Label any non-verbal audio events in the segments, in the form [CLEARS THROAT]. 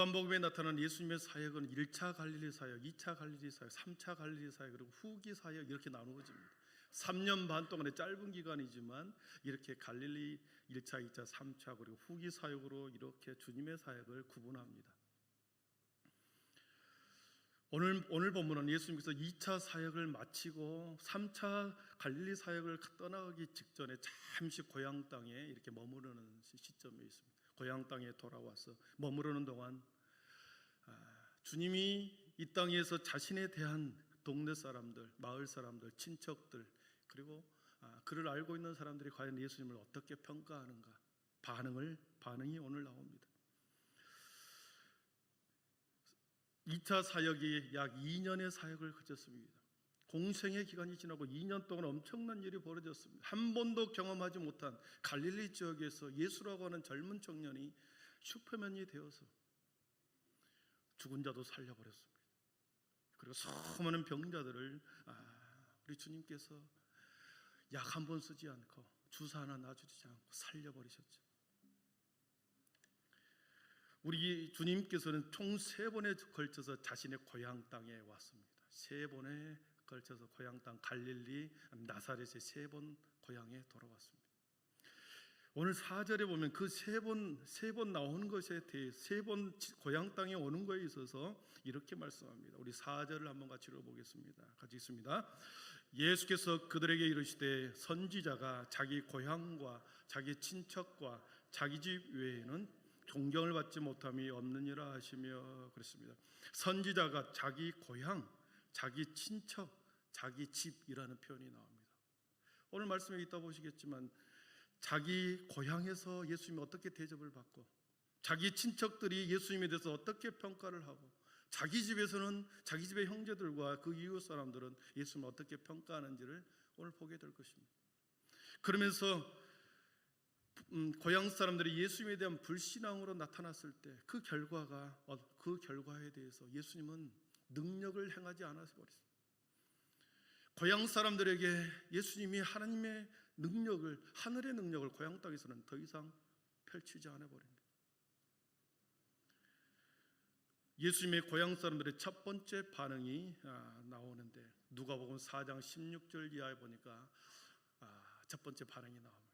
요한복음에 나타난 예수님의 사역은 1차 갈릴리 사역, 2차 갈릴리 사역, 3차 갈릴리 사역 그리고 후기 사역 이렇게 나누어집니다. 3년 반 동안의 짧은 기간이지만 이렇게 갈릴리 1차, 2차, 3차 그리고 후기 사역으로 이렇게 주님의 사역을 구분합니다. 오늘 오늘 본문은 예수님께서 2차 사역을 마치고 3차 갈릴리 사역을 떠나기 직전에 잠시 고향 땅에 이렇게 머무르는 시점에 있습니다. 고향 땅에 돌아와서 머무르는 동안 아, 주님이 이 땅에서 자신에 대한 동네 사람들, 마을 사람들, 친척들 그리고 아, 그를 알고 있는 사람들이 과연 예수님을 어떻게 평가하는가 반응을 반응이 오늘 나옵니다. 2차 사역이 약 2년의 사역을 그쳤습니다. 공생의 기간이 지나고 2년 동안 엄청난 일이 벌어졌습니다. 한 번도 경험하지 못한 갈릴리 지역에서 예수라고 하는 젊은 청년이 슈퍼맨이 되어서 죽은 자도 살려버렸습니다. 그리고 수많은 병자들을 아, 우리 주님께서 약 한 번 쓰지 않고 주사 하나 놔주지 않고 살려버리셨죠. 우리 주님께서는 총 세 번에 걸쳐서 자신의 고향 땅에 왔습니다. 세 번에 걸쳐서 고향 땅 갈릴리 나사렛의 세번 고향에 돌아왔습니다. 오늘 4절에 보면 그 세 번 세 번 나오는 것에 대해 세 번 고향 땅에 오는 것에 있어서 이렇게 말씀합니다. 우리 4절을 한번 같이 읽어 보겠습니다. 같이 있습니다. 예수께서 그들에게 이르시되 선지자가 자기 고향과 자기 친척과 자기 집 외에는 존경을 받지 못함이 없느니라 하시며 그랬습니다. 선지자가 자기 고향, 자기 친척, 자기 집이라는 표현이 나옵니다. 오늘 말씀에 있다 보시겠지만 자기 고향에서 예수님이 어떻게 대접을 받고 자기 친척들이 예수님에 대해서 어떻게 평가를 하고 자기 집에서는 자기 집의 형제들과 그 이웃 사람들은 예수님을 어떻게 평가하는지를 오늘 보게 될 것입니다. 그러면서 음, 고향 사람들이 예수님에 대한 불신앙으로 나타났을 때 그 결과가 어, 그 결과에 대해서 예수님은 능력을 행하지 않아서 버렸습니다. 고향 사람들에게 예수님이 하나님의 능력을 하늘의 능력을 고향 땅에서는 더 이상 펼치지 않아 버립니다. 예수님의 고향 사람들의 첫 번째 반응이 아, 나오는데 누가복음 4장 16절 이하에 보니까 아, 첫 번째 반응이 나옵니다.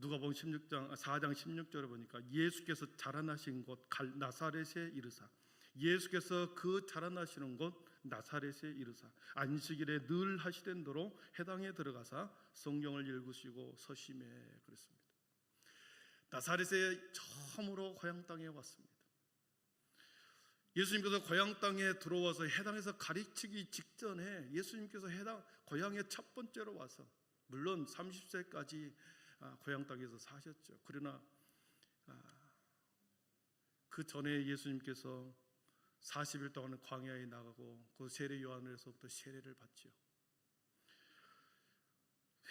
누가복음 16장 4장 16절에 보니까 예수께서 자라나신 곳 나사렛에 이르사 예수께서 그 자라나시는 곳 나사렛에 이르사 안식일에 늘 하시던 대로 해당에 들어가사 성경을 읽으시고 서심해 그랬습니다. 나사렛에 처음으로 고향 땅에 왔습니다. 예수님께서 고향 땅에 들어와서 해당에서 가르치기 직전에 예수님께서 해당 고향에 첫 번째로 와서 물론 30세까지 아, 고향 땅에서 사셨죠. 그러나 아, 그 전에 예수님께서 40일 동안 광야에 나가고 그 세례 요한으로부터 세례를 받죠.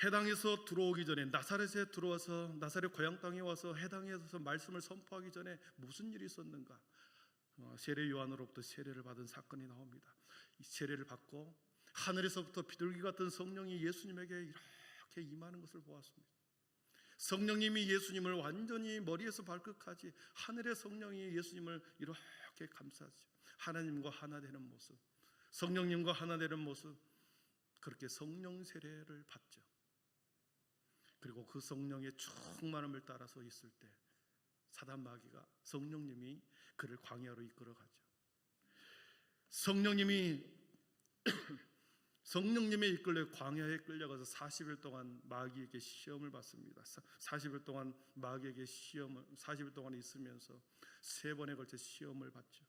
해당에서 들어오기 전에 나사렛에 들어와서 나사렛 고향 땅에 와서 해당에서 말씀을 선포하기 전에 무슨 일이 있었는가? 어, 세례 요한으로부터 세례를 받은 사건이 나옵니다. 이 세례를 받고 하늘에서부터 비둘기 같은 성령이 예수님에게 이렇게 임하는 것을 보았습니다. 성령님이 예수님을 완전히 머리에서 발끝까지 하늘의 성령이 예수님을 이렇게 감싸죠. 하나님과 하나 되는 모습, 성령님과 하나 되는 모습, 그렇게 성령 세례를 받죠. 그리고 그 성령의 충만함을 따라서 있을 때 사단 마귀가 성령님이 그를 광야로 이끌어 가죠. 성령님이 성령님의 이끌려 광야에 끌려가서 40일 동안 마귀에게 시험을 받습니다. 40일 동안 마귀에게 시험을 40일 동안 있으면서 세 번에 걸쳐 시험을 받죠.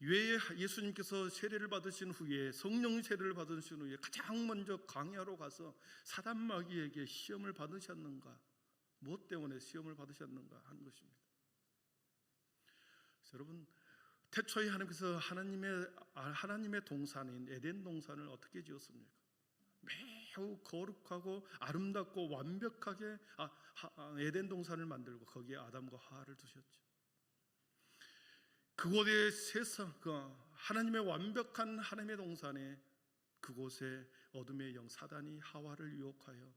왜 예수님께서 세례를 받으신 후에 성령 세례를 받으신 후에 가장 먼저 광야로 가서 사단 마귀에게 시험을 받으셨는가? 무엇 때문에 시험을 받으셨는가 하는 것입니다. 여러분 태초에 하나님께서 하나님의 하나님의 동산인 에덴 동산을 어떻게 지었습니까? 매우 거룩하고 아름답고 완벽하게 아, 아, 에덴 동산을 만들고 거기에 아담과 하와를 두셨죠. 그곳에 세상 그 하나님의 완벽한 하나님의 동산에 그곳에 어둠의 영 사단이 하와를 유혹하여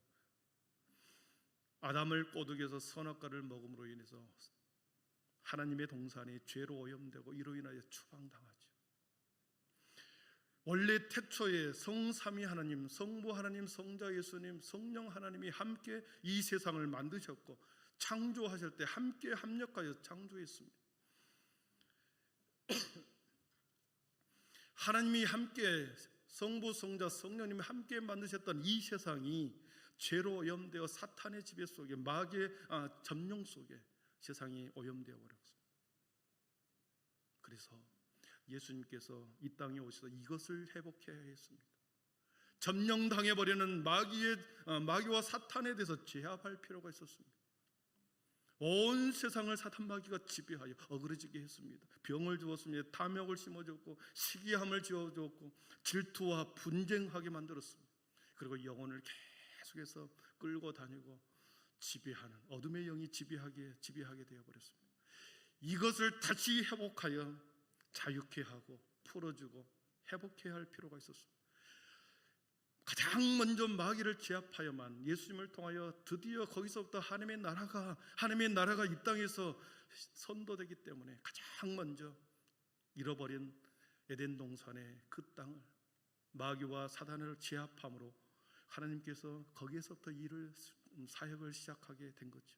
아담을 꼬드겨서 선악과를 먹음으로 인해서 하나님의 동산이 죄로 오염되고 이로 인하여 추방당하죠. 원래 태초에 성삼위 하나님, 성부 하나님, 성자 예수님, 성령 하나님이 함께 이 세상을 만드셨고 창조하실 때 함께 합력하여 창조했습니다. [CLEARS THROAT] 하나님이 함께 성부, 성자, 성령님이 함께 만드셨던 이 세상이 죄로 오염되어 사탄의 지배 속에 마귀의 아, 점령 속에 세상이 오염되어 버렸습니다. 그래서 예수님께서 이 땅에 오셔서 이것을 회복해야 했습니다. 점령당해 버리는 마귀의 어, 마귀와 사탄에 대해서 제압할 필요가 있었습니다. 온 세상을 사탄 마귀가 지배하여 어그러지게 했습니다. 병을 주었습니다. 탐욕을 심어줬고 시기함을 지어줬고 질투와 분쟁하게 만들었습니다. 그리고 영혼을 계속해서 끌고 다니고 지배하는 어둠의 영이 지배하게 지배하게 되어 버렸습니다. 이것을 다시 회복하여 자유케 하고 풀어주고 회복해야 할 필요가 있었습니다. 가장 먼저 마귀를 제압하여만 예수님을 통하여 드디어 거기서부터 하나님의 나라가 하나님의 나라가 이 땅에서 선도되기 때문에 가장 먼저 잃어버린 에덴 동산의 그 땅을 마귀와 사단을 제압함으로 하나님께서 거기에서부터 일을 사역을 시작하게 된 거죠.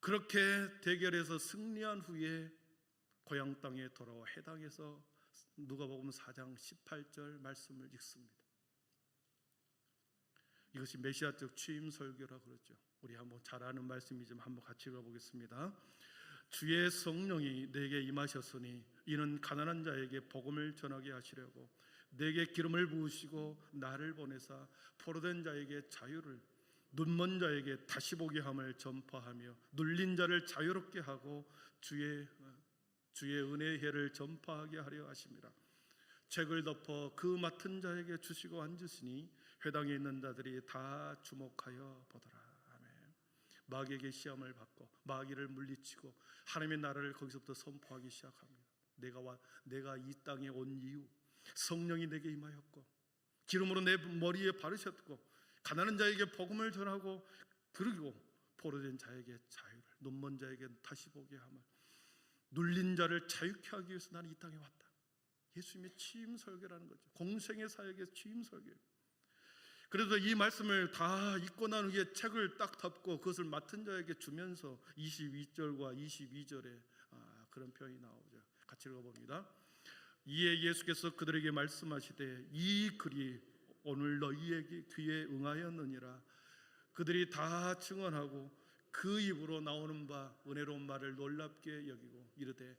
그렇게 대결에서 승리한 후에 고향 땅에 돌아와 해당에서 누가복음 4장 18절 말씀을 읽습니다. 이것이 메시아적 취임 설교라 그러죠. 우리 한번 잘 아는 말씀이지만 한번 같이 읽어보겠습니다. 주의 성령이 내게 임하셨으니 이는 가난한 자에게 복음을 전하게 하시려고 내게 기름을 부으시고 나를 보내사 포로된 자에게 자유를 눈먼 자에게 다시 보게 함을 전파하며 눌린 자를 자유롭게 하고 주의 주의 은혜의 해를 전파하게 하려 하심이라. 책을 덮어 그 맡은 자에게 주시고 앉으시니 회당에 있는 자들이 다 주목하여 보더라. 아멘. 마귀에게 시험을 받고 마귀를 물리치고 하나님의 나라를 거기서부터 선포하기 시작합니다. 내가 와 내가 이 땅에 온 이유 성령이 내게 임하였고 기름으로 내 머리에 바르셨고 가난한 자에게 복음을 전하고 그리고 포로된 자에게 자유를 눈먼 자에게 다시 보게 함을 눌린 자를 자유케 하기 위해서 나는 이 땅에 왔다. 예수님의 취임 설교라는 거죠. 공생의 사역의 취임 설교. 그래서 이 말씀을 다 읽고 난 후에 책을 딱 덮고 그것을 맡은 자에게 주면서 22절과 22절에 아, 그런 표현이 나오죠. 같이 읽어봅니다. 이에 예수께서 그들에게 말씀하시되 이 글이 오늘 너희에게 귀에 응하였느니라. 그들이 다 증언하고 그 입으로 나오는 바 은혜로운 말을 놀랍게 여기고 이르되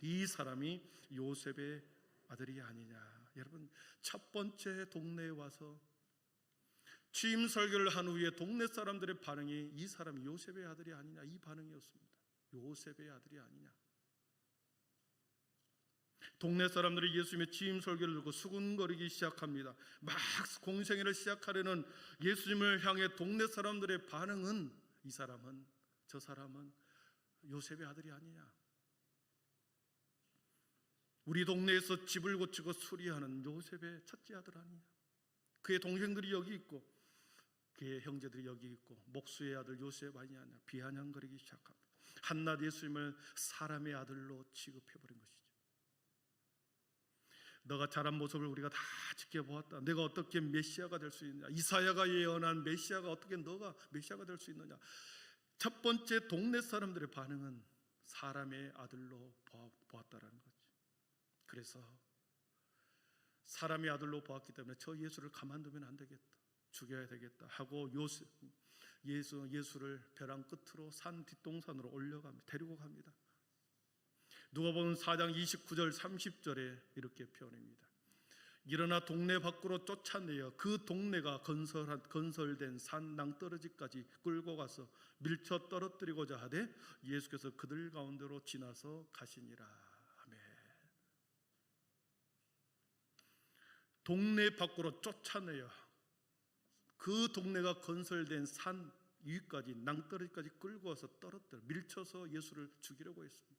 이 사람이 요셉의 아들이 아니냐. 여러분 첫 번째 동네에 와서 취임 설교를 한 후에 동네 사람들의 반응이 이 사람이 요셉의 아들이 아니냐 이 반응이었습니다. 요셉의 아들이 아니냐. 동네 사람들이 예수님의 취임 설교를 듣고 수군거리기 시작합니다. 막 공생애를 시작하려는 예수님을 향해 동네 사람들의 반응은 이 사람은 저 사람은 요셉의 아들이 아니냐. 우리 동네에서 집을 고치고 수리하는 요셉의 첫째 아들 아니냐. 그의 동생들이 여기 있고 그의 형제들이 여기 있고 목수의 아들 요셉 아니냐 비아냥거리기 시작합니다. 한낱 예수님을 사람의 아들로 취급해 버린 것이죠. 너가 자란 모습을 우리가 다 지켜보았다. 내가 어떻게 메시아가 될 수 있느냐? 이사야가 예언한 메시아가 어떻게 너가 메시아가 될 수 있느냐? 첫 번째 동네 사람들의 반응은 사람의 아들로 보았다라는 거죠. 그래서 사람의 아들로 보았기 때문에 저 예수를 가만두면 안 되겠다. 죽여야 되겠다 하고 요셉, 예수 예수를 벼랑 끝으로 산 뒷동산으로 올려갑니다. 데리고 갑니다. 누가복음 4장 29절 30절에 이렇게 표현합니다. 일어나 동네 밖으로 쫓아내어 그 동네가 건설한 건설된 산 낭떠러지까지 끌고 가서 밀쳐 떨어뜨리고자 하되 예수께서 그들 가운데로 지나서 가시니라. 아멘. 동네 밖으로 쫓아내어 그 동네가 건설된 산 위까지 낭떠러지까지 끌고 와서 떨어뜨려 밀쳐서 예수를 죽이려고 했습니다.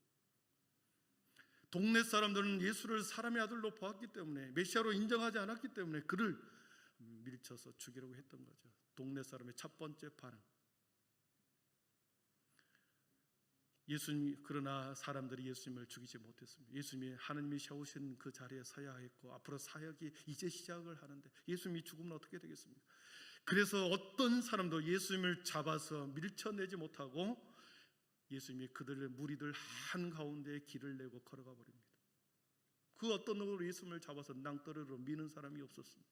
동네 사람들은 예수를 사람의 아들로 보았기 때문에 메시아로 인정하지 않았기 때문에 그를 밀쳐서 죽이려고 했던 거죠. 동네 사람의 첫 번째 반응. 예수님 그러나 사람들이 예수님을 죽이지 못했습니다. 예수님이 하나님이 세우신 그 자리에 서야 했고 앞으로 사역이 이제 시작을 하는데 예수님이 죽으면 어떻게 되겠습니까? 그래서 어떤 사람도 예수님을 잡아서 밀쳐내지 못하고 예수님이 그들의 무리들 한 가운데 길을 내고 걸어가 버립니다. 그 어떤 놈으로 예수님을 잡아서 낭떠러리로 미는 사람이 없었습니다.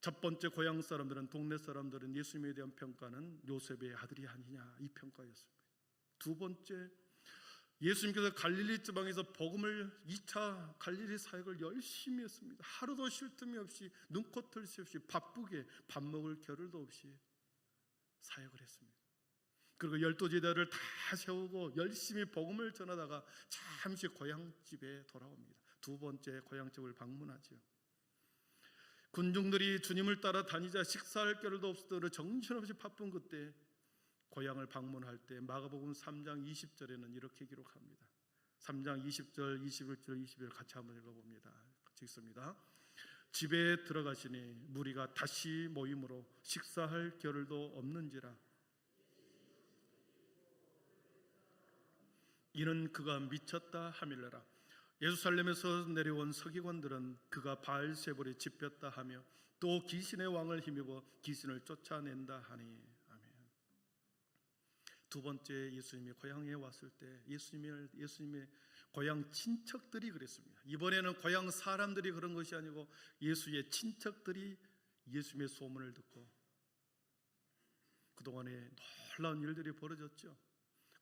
첫 번째 고향 사람들은 동네 사람들은 예수님에 대한 평가는 요셉의 아들이 아니냐 이 평가였습니다. 두 번째 예수님께서 갈릴리 지방에서 복음을 2차 갈릴리 사역을 열심히 했습니다. 하루도 쉴 틈이 없이 눈코 뜰새 없이 바쁘게 밥 먹을 겨를도 없이 사역을 했습니다. 그리고 열두 제자를 다 세우고 열심히 복음을 전하다가 잠시 고향집에 돌아옵니다. 두 번째 고향집을 방문하죠. 군중들이 주님을 따라 다니자 식사할 겨를도 없을 정신없이 바쁜 그때 고향을 방문할 때 마가복음 3장 20절에는 이렇게 기록합니다. 3장 20절, 21절, 22절 같이 한번 읽어봅니다. 같이 읽습니다. 집에 들어가시니 무리가 다시 모임으로 식사할 겨를도 없는지라 이는 그가 미쳤다 하밀러라 예루살렘에서 내려온 서기관들은 그가 바알세볼에 집혔다 하며 또 귀신의 왕을 힘입어 귀신을 쫓아낸다 하니 아멘. 두 번째 예수님이 고향에 왔을 때 예수님을 예수님의 고향 친척들이 그랬습니다. 이번에는 고향 사람들이 그런 것이 아니고 예수의 친척들이 예수님의 소문을 듣고 그동안에 놀라운 일들이 벌어졌죠.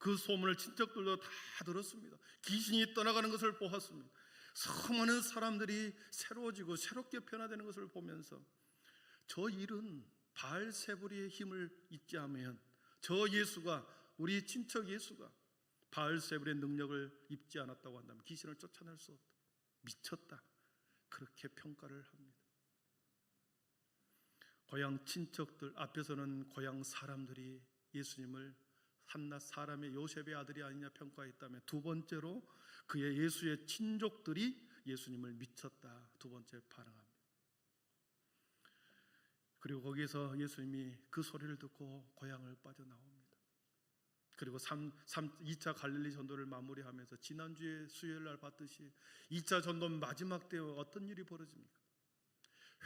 그 소문을 친척들도 다 들었습니다. 귀신이 떠나가는 것을 보았습니다. 수많은 사람들이 새로워지고 새롭게 변화되는 것을 보면서 저 일은 바알세불의 힘을 잊지 않으면 저 예수가 우리 친척 예수가 바알세불의 능력을 입지 않았다고 한다면 귀신을 쫓아낼 수 없다. 미쳤다. 그렇게 평가를 합니다. 고향 친척들 앞에서는 고향 사람들이 예수님을 한낱 사람의 요셉의 아들이 아니냐 평가했다면 두 번째로 그의 예수의 친족들이 예수님을 미쳤다 두 번째 반응합니다. 그리고 거기에서 예수님이 그 소리를 듣고 고향을 빠져나옵니다. 그리고 3, 3, 2차 갈릴리 전도를 마무리하면서 지난주에 수요일 날 봤듯이 2차 전도 마지막 때 어떤 일이 벌어집니까?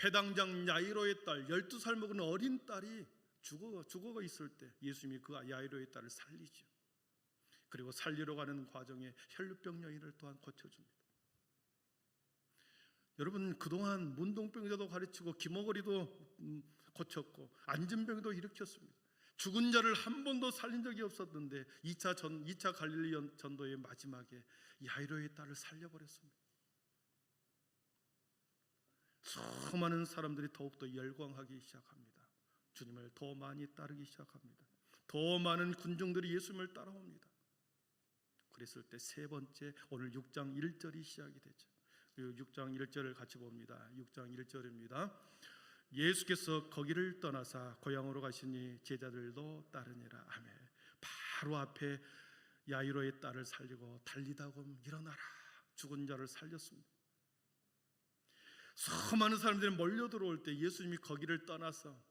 회당장 야이로의 딸 12살 먹은 어린 딸이 죽어 죽어가 있을 때 예수님이 그 야이로의 딸을 살리죠. 그리고 살리러 가는 과정에 혈류병 여인을 또한 고쳐줍니다. 여러분 그동안 문동병자도 가르치고 기머거리도 음, 고쳤고 안진병도 일으켰습니다. 죽은 자를 한 번도 살린 적이 없었는데 2차 전 2차 갈릴리 연- 전도의 마지막에 야이로의 딸을 살려버렸습니다. 수많은 사람들이 더욱더 열광하기 시작합니다. 주님을 더 많이 따르기 시작합니다. 더 많은 군중들이 예수님을 따라옵니다. 그랬을 때 세 번째 오늘 6장 1절이 시작이 되죠. 6장 1절을 같이 봅니다. 6장 1절입니다. 예수께서 거기를 떠나사 고향으로 가시니 제자들도 따르니라. 아멘. 바로 앞에 야이로의 딸을 살리고 달리다곰 일어나라. 죽은 자를 살렸습니다. 수많은 사람들이 몰려 들어올 때 예수님이 거기를 떠나서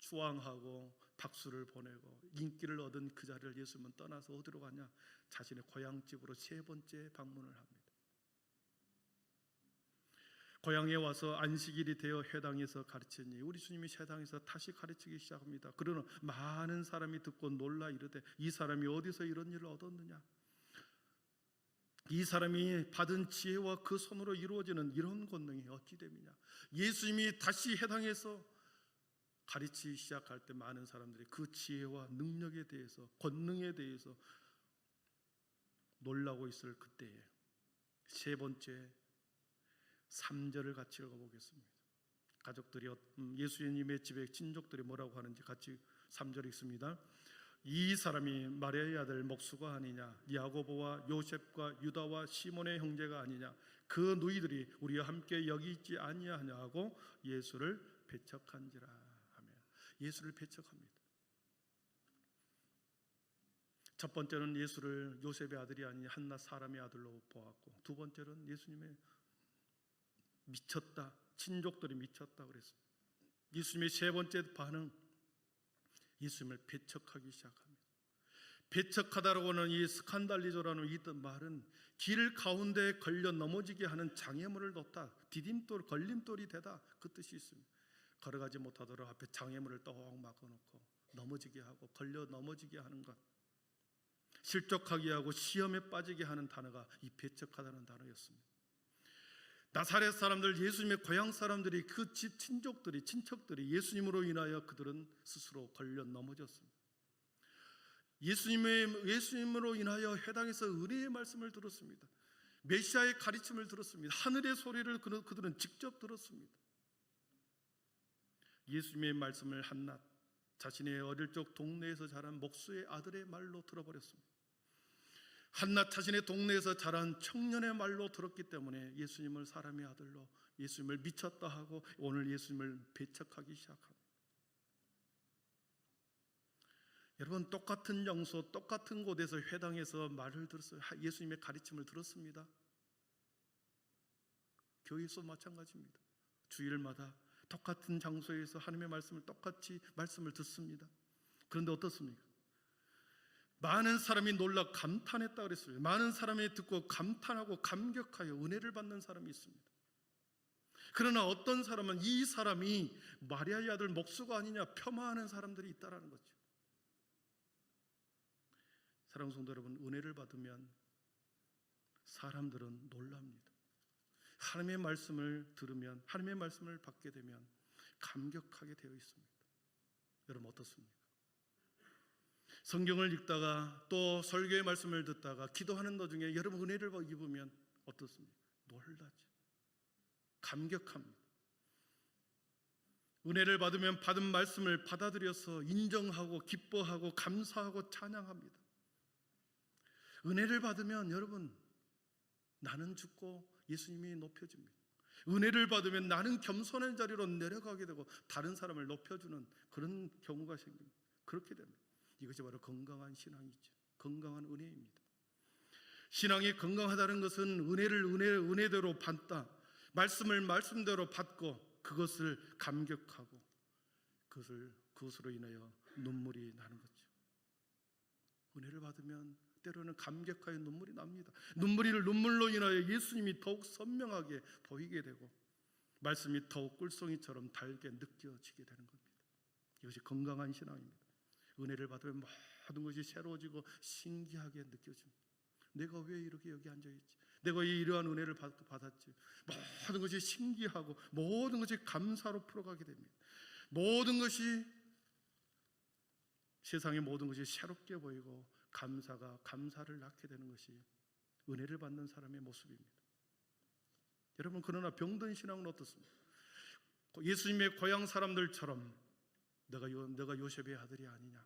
추앙하고 박수를 보내고 인기를 얻은 그 자리를 예수님은 떠나서 어디로 가냐? 자신의 고향집으로 세 번째 방문을 합니다. 고향에 와서 안식일이 되어 회당에서 가르치니 우리 주님이 회당에서 다시 가르치기 시작합니다. 그러나 많은 사람이 듣고 놀라 이르되 이 사람이 어디서 이런 일을 얻었느냐? 이 사람이 받은 지혜와 그 손으로 이루어지는 이런 권능이 어찌 됨이냐? 예수님이 다시 회당에서 가르치기 시작할 때 많은 사람들이 그 지혜와 능력에 대해서 권능에 대해서 놀라고 있을 그때에 세 번째 3절을 같이 읽어보겠습니다. 가족들이 어- 음, 예수님의 집에 친족들이 뭐라고 하는지 같이 3절 읽습니다. 이 사람이 마리아의 아들 목수가 아니냐 야고보와 요셉과 유다와 시몬의 형제가 아니냐 그 누이들이 우리와 함께 여기 있지 아니하냐 하고 예수를 배척한지라 예수를 배척합니다. 첫 번째는 예수를 요셉의 아들이 아닌 한낱 사람의 아들로 보았고 두 번째는 예수님의 미쳤다 친족들이 미쳤다 그랬습니다. 예수님의 세 번째 반응 예수님을 배척하기 시작합니다. 배척하다라고는 이 스칸달리조라는 이뜻 말은 길 가운데 걸려 넘어지게 하는 장애물을 놓다 디딤돌 걸림돌이 되다 그 뜻이 있습니다. 걸어가지 못하도록 앞에 장애물을 떡 막아놓고 넘어지게 하고 걸려 넘어지게 하는 것 실족하게 하고 시험에 빠지게 하는 단어가 이 배척하다는 단어였습니다. 나사렛 사람들 예수님의 고향 사람들이 그집 친족들이 친척들이 예수님으로 인하여 그들은 스스로 걸려 넘어졌습니다. 예수님의 예수님으로 인하여 해당에서 은혜의 말씀을 들었습니다. 메시아의 가르침을 들었습니다. 하늘의 소리를 그- 그들은 직접 들었습니다. 예수님의 말씀을 한낱 자신의 어릴 적 동네에서 자란 목수의 아들의 말로 들어버렸습니다. 한낱 자신의 동네에서 자란 청년의 말로 들었기 때문에 예수님을 사람의 아들로 예수님을 미쳤다 하고 오늘 예수님을 배척하기 시작합니다. 여러분 똑같은 장소, 똑같은 곳에서 회당에서 말을 들었어요. 하- 예수님의 가르침을 들었습니다. 교회에서 마찬가지입니다. 주일마다 똑같은 장소에서 하나님의 말씀을 똑같이 말씀을 듣습니다. 그런데 어떻습니까? 많은 사람이 놀라 감탄했다 그랬어요. 많은 사람이 듣고 감탄하고 감격하여 은혜를 받는 사람이 있습니다. 그러나 어떤 사람은 이 사람이 마리아의 아들 목수가 아니냐 폄하하는 사람들이 있다라는 거죠. 사랑하는 성도 여러분, 은혜를 받으면 사람들은 놀랍니다. 하나님의 말씀을 들으면 하나님의 말씀을 받게 되면 감격하게 되어 있습니다. 여러분 어떻습니까? 성경을 읽다가 또 설교의 말씀을 듣다가 기도하는 도중에 여러분 은혜를 입으면 어떻습니까? 놀라죠. 감격합니다. 은혜를 받으면 받은 말씀을 받아들여서 인정하고 기뻐하고 감사하고 찬양합니다. 은혜를 받으면 여러분 나는 죽고 예수님이 높여집니다. 은혜를 받으면 나는 겸손한 자리로 내려가게 되고 다른 사람을 높여주는 그런 경우가 생깁니다. 그렇게 됩니다. 이것이 바로 건강한 신앙이죠. 건강한 은혜입니다. 신앙이 건강하다는 것은 은혜를 은혜, 은혜대로 받다. 말씀을 말씀대로 받고 그것을 감격하고 그것을 그것으로 인하여 눈물이 나는 거죠. 은혜를 받으면 때로는 감격하여 눈물이 납니다. 눈물이 눈물로 인하여 예수님이 더욱 선명하게 보이게 되고 말씀이 더욱 꿀송이처럼 달게 느껴지게 되는 겁니다. 이것이 건강한 신앙입니다. 은혜를 받으면 모든 것이 새로워지고 신기하게 느껴집니다. 내가 왜 이렇게 여기 앉아 있지? 내가 왜 이러한 은혜를 받, 받았지? 모든 것이 신기하고 모든 것이 감사로 풀어가게 됩니다. 모든 것이 세상의 모든 것이 새롭게 보이고 감사가 감사를 낳게 되는 것이 은혜를 받는 사람의 모습입니다. 여러분 그러나 병든 신앙은 어떻습니까? 예수님의 고향 사람들처럼 내가 요, 내가 요셉의 아들이 아니냐?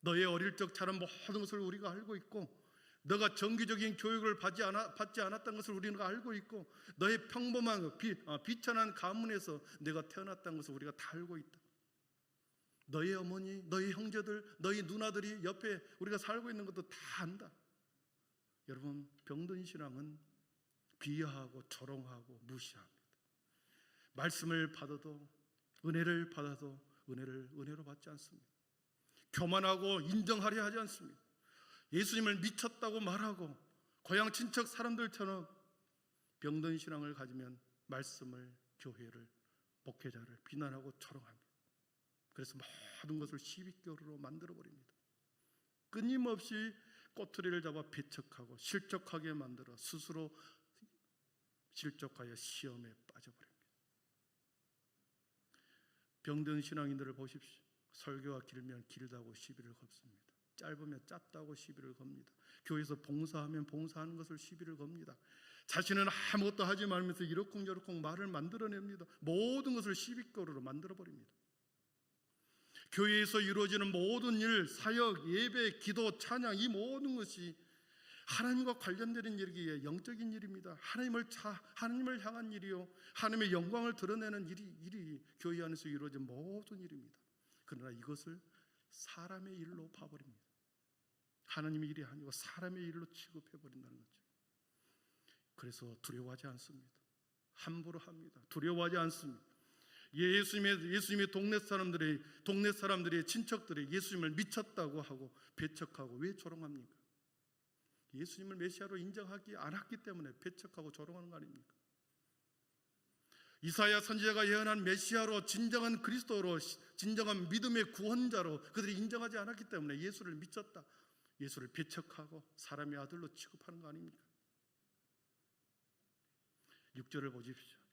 너의 어릴 적 자란 모든 것을 우리가 알고 있고 너가 정기적인 교육을 받지, 않아, 받지 않았다는 것을 우리가 알고 있고 너의 평범한 비, 아, 비천한 가문에서 내가 태어났다는 것을 우리가 다 알고 있다. 너의 어머니, 너의 형제들, 너의 누나들이 옆에 우리가 살고 있는 것도 다 안다. 여러분 병든 신앙은 비하하고 조롱하고 무시합니다. 말씀을 받아도 은혜를 받아도 은혜를 은혜로 받지 않습니다. 교만하고 인정하려 하지 않습니다. 예수님을 미쳤다고 말하고 고향 친척 사람들처럼 병든 신앙을 가지면 말씀을 교회를 목회자를 비난하고 조롱합니다. 그래서 모든 것을 시비교로 만들어 버립니다. 끊임없이 꼬투리를 잡아 배척하고 실족하게 만들어 스스로 실족하여 시험에 빠져버립니다. 병든 신앙인들을 보십시오. 설교가 길면 길다고 시비를 겁습니다. 짧으면 짧다고 시비를 겁니다. 교회에서 봉사하면 봉사하는 것을 시비를 겁니다. 자신은 아무것도 하지 말면서 이러쿵저러쿵 말을 만들어냅니다. 모든 것을 시비거리로 만들어버립니다. 교회에서 이루어지는 모든 일, 사역, 예배, 기도, 찬양 이 모든 것이 하나님과 관련되는 일이기에 영적인 일입니다. 하나님을 차, 하나님을 향한 일이요, 하나님의 영광을 드러내는 일이, 일이 교회 안에서 이루어진 모든 일입니다. 그러나 이것을 사람의 일로 봐버립니다. 하나님의 일이 아니고 사람의 일로 취급해 버린다는 거죠. 그래서 두려워하지 않습니다. 함부로 합니다. 두려워하지 않습니다. 예수님의 예수님의 동네 사람들이 동네 사람들이 친척들이 예수님을 미쳤다고 하고 배척하고 왜 조롱합니까? 예수님을 메시아로 인정하기 않았기 때문에 배척하고 조롱하는 거 아닙니까? 이사야 선지자가 예언한 메시아로 진정한 그리스도로 진정한 믿음의 구원자로 그들이 인정하지 않았기 때문에 예수를 미쳤다. 예수를 배척하고 사람의 아들로 취급하는 거 아닙니까? 6절을 보십시오.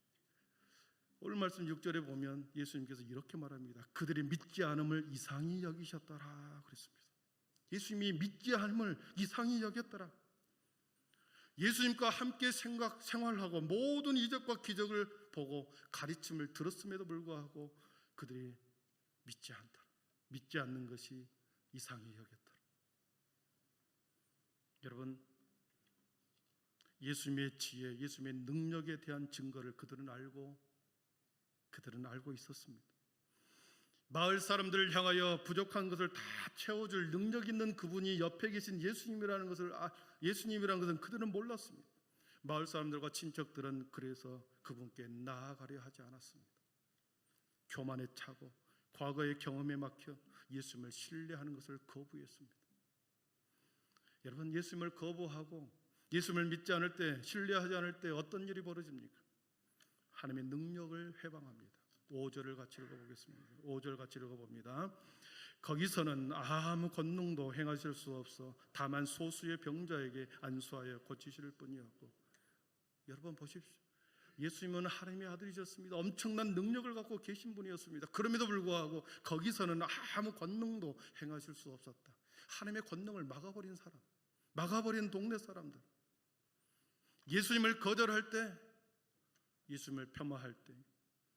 오늘 말씀 6절에 보면 예수님께서 이렇게 말합니다. 그들이 믿지 않음을 이상히 여기셨더라 그랬습니다. 예수님이 믿지 않음을 이상히 여겼더라. 예수님과 함께 생각 생활하고 모든 이적과 기적을 보고 가르침을 들었음에도 불구하고 그들이 믿지 않더라. 믿지 않는 것이 이상히 여겼더라. 여러분 예수님의 지혜, 예수님의 능력에 대한 증거를 그들은 알고 그들은 알고 있었습니다. 마을 사람들을 향하여 부족한 것을 다 채워줄 능력 있는 그분이 옆에 계신 예수님이라는 것을 아, 예수님이라는 것은 그들은 몰랐습니다. 마을 사람들과 친척들은 그래서 그분께 나아가려 하지 않았습니다. 교만에 차고 과거의 경험에 막혀 예수님을 신뢰하는 것을 거부했습니다. 여러분 예수님을 거부하고 예수님을 믿지 않을 때 신뢰하지 않을 때 어떤 일이 벌어집니까? 하나님의 능력을 회방합니다. 5절을 같이 읽어보겠습니다. 5절 같이 읽어봅니다. 거기서는 아무 권능도 행하실 수 없어 다만 소수의 병자에게 안수하여 고치실 뿐이었고 여러분 보십시오. 예수님은 하나님의 아들이셨습니다. 엄청난 능력을 갖고 계신 분이었습니다. 그럼에도 불구하고 거기서는 아무 권능도 행하실 수 없었다. 하나님의 권능을 막아버린 사람, 막아버린 동네 사람들. 예수님을 거절할 때, 예수님을 폄하할 때,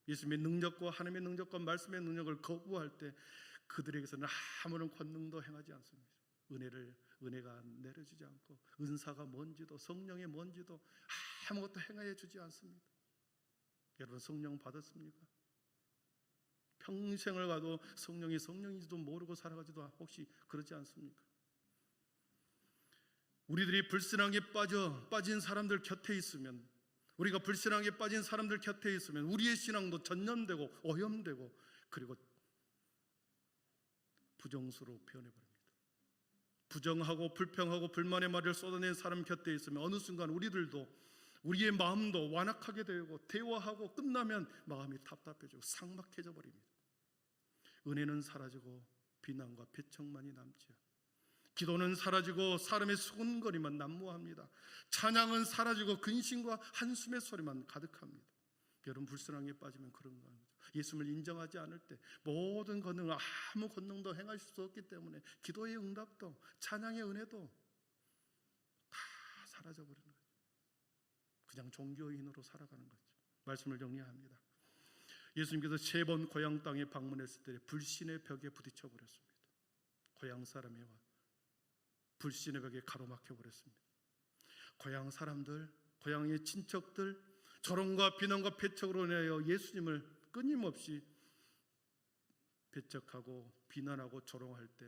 예수님의 능력과 하나님의 능력과 말씀의 능력을 거부할 때 그들에게서는 아무런 권능도 행하지 않습니다. 은혜를 은혜가 내려주지 않고 은사가 뭔지도 성령의 뭔지도 아무것도 행하여 주지 않습니다. 여러분 성령 받았습니까? 평생을 가도 성령이 성령인지도 모르고 살아가지도 혹시 그러지 않습니까? 우리들이 불신앙에 빠져 빠진 사람들 곁에 있으면 우리가 불신앙에 빠진 사람들 곁에 있으면 우리의 신앙도 전염되고 오염되고 그리고 부정수로 변해버립니다. 부정하고 불평하고 불만의 말을 쏟아낸 사람 곁에 있으면 어느 순간 우리들도 우리의 마음도 완악하게 되고 대화하고 끝나면 마음이 답답해지고 삭막해져 버립니다. 은혜는 사라지고 비난과 배척만이 남지요. 기도는 사라지고 사람의 수근거리만 난무합니다. 찬양은 사라지고 근심과 한숨의 소리만 가득합니다. 여러분 불순항에 빠지면 그런 거예요. 예수님을 인정하지 않을 때 모든 권능을 아무 권능도 행하실 수 없기 때문에 기도의 응답도 찬양의 은혜도 다 사라져 버리는 거죠. 그냥 종교인으로 살아가는 거죠. 말씀을 정리합니다. 예수님께서 세 번 고향 땅에 방문했을 때 불신의 벽에 부딪혀 버렸습니다. 고향 사람이 와 불신의 벽에 가로막혀 버렸습니다. 고향 사람들, 고향의 친척들 조롱과 비난과 배척으로 인하여 예수님을 끊임없이 배척하고 비난하고 조롱할 때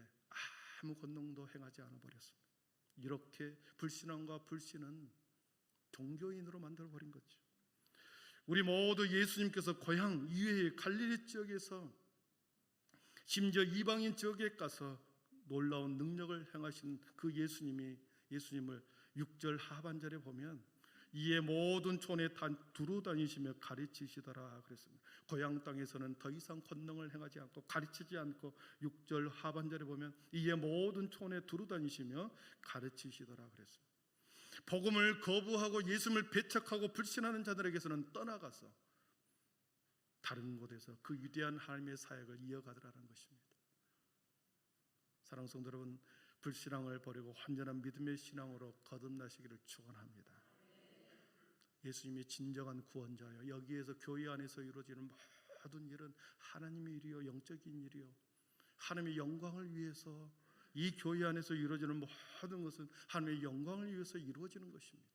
아무 권능도 행하지 않아 버렸습니다. 이렇게 불신앙과 불신은 종교인으로 만들어 버린 거죠. 우리 모두 예수님께서 고향 이외의 갈릴리 지역에서 심지어 이방인 지역에 가서 놀라운 능력을 행하신 그 예수님이 예수님을 6절 하반절에 보면 이에 모든 촌에 단 두루 다니시며 가르치시더라 그랬습니다. 고향 땅에서는 더 이상 권능을 행하지 않고 가르치지 않고 6절 하반절에 보면 이에 모든 촌에 두루 다니시며 가르치시더라 그랬습니다. 복음을 거부하고 예수님을 배척하고 불신하는 자들에게서는 떠나가서 다른 곳에서 그 위대한 하나님의 사역을 이어가더라는 것입니다. 사랑 성도 여러분, 불신앙을 버리고 완전한 믿음의 신앙으로 거듭나시기를 축원합니다. 예수님이 진정한 구원자요. 여기에서 교회 안에서 이루어지는 모든 일은 하나님의 일이요, 영적인 일이요. 하나님의 영광을 위해서 이 교회 안에서 이루어지는 모든 것은 하나님의 영광을 위해서 이루어지는 것입니다.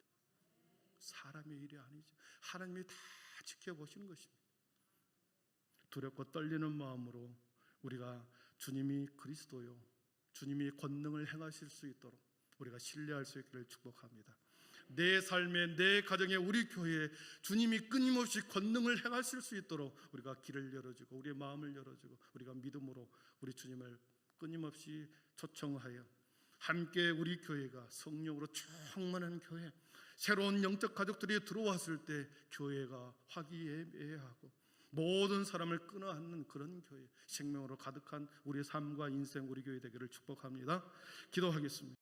사람의 일이 아니죠. 하나님이 다 지켜보시는 것입니다. 두렵고 떨리는 마음으로 우리가 주님이 그리스도요, 주님이 권능을 행하실 수 있도록 우리가 신뢰할 수 있기를 축복합니다. 내 삶에 내 가정에 우리 교회에 주님이 끊임없이 권능을 행하실 수 있도록 우리가 길을 열어주고 우리의 마음을 열어주고 우리가 믿음으로 우리 주님을 끊임없이 초청하여 함께 우리 교회가 성령으로 충만한 교회 새로운 영적 가족들이 들어왔을 때 교회가 화기애애하고 모든 사람을 끊어안는 그런 교회 생명으로 가득한 우리의 삶과 인생 우리 교회 되기를 축복합니다. 기도하겠습니다